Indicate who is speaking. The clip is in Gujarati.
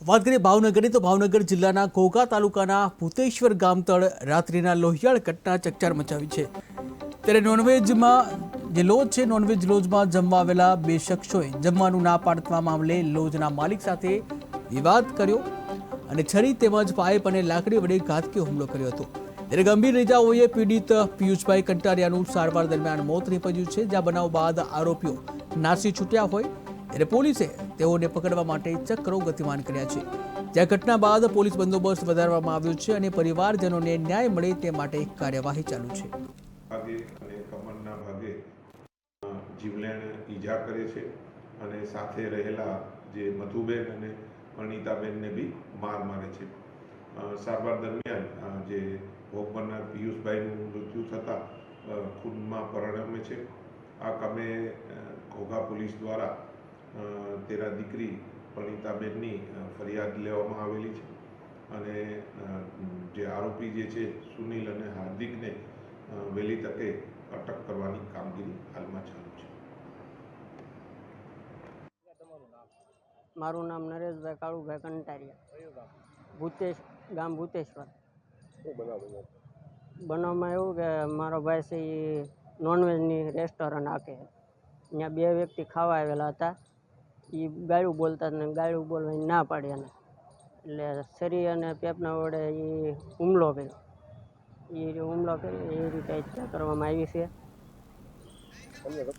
Speaker 1: વાત કરીએ ભાવનગરની, તો ભાવનગર જિલ્લાના ઘોઘા તાલુકાના ભૂતેશ્વર ગામ તળ રાત્રિના લોહિયાળ ઘટના ચકચાર મચાવી છે. ત્યારે નોનવેજમાં જે લોજ છે, નોનવેજ લોજમાં જમવા આવેલા બે શખ્સોએ જમવાનું ના પાડવા મામલે લોજના માલિક સાથે વિવાદ કર્યો અને છરી તેમજ પાઇપ અને લાકડી વડે ઘાતકી હુમલો કર્યો હતો. ત્યારે ગંભીર ઇજાઓએ પીડિત પિયુષભાઈ કંટારિયાનું સારવાર દરમિયાન મોત નીપજ્યું છે. જ્યાં બનાવ બાદ આરોપીઓ નાસી છૂટ્યા હોય ત્યારે પોલીસે તેઓને પકડવા માટે ચક્રો ગતિમાન કર્યા છે. જ્યાં ઘટના બાદ પોલીસ બંદોબસ્ત વધારવામાં આવ્યો છે અને પરિવારજનોને ન્યાય મળે તે માટે કાર્યવાહી ચાલુ છે.
Speaker 2: કમરના ભાગે જીવલેણ ઈજા કરે છે અને સાથે રહેલા જે મધુબેન અને અનિતાબેનને બી માર મારે છે. સારવાર દરમિયાન જે ભોગ બનનાર પિયુષભાઈનું મૃત્યુ થતાં ખૂનમાં પરિણમે છે. આ કામે ઘોઘા પોલીસ દ્વારા અ, તેના દીકરી પરિણીતાબેનની ફરિયાદ લેવામાં આવેલી છે. અને જે આરોપી જે છે સુનિલ અને હાર્દિકને વહેલી તકે અટક કરવાની કામગીરી હાલમાં ચાલુ છે.
Speaker 3: મારું નામ નરેશભાઈ કાળુભાઈ કંટારિયા. ભૂતેશ ગામ ભૂતેશ્વર. બનાવમાં એવું કે મારો ભાઈ છે એ નોનવેજની રેસ્ટોરન્ટ આખે. ત્યાં બે વ્યક્તિ ખાવા આવેલા હતા. એ ગાળું બોલતા ને ગાળું બોલવાની ના પાડી એને. એટલે શરી અને પેપના વડે એ હુમલો કર્યો. એ હુમલો કર્યો, એ રીતે હત્યા કરવામાં આવી છે.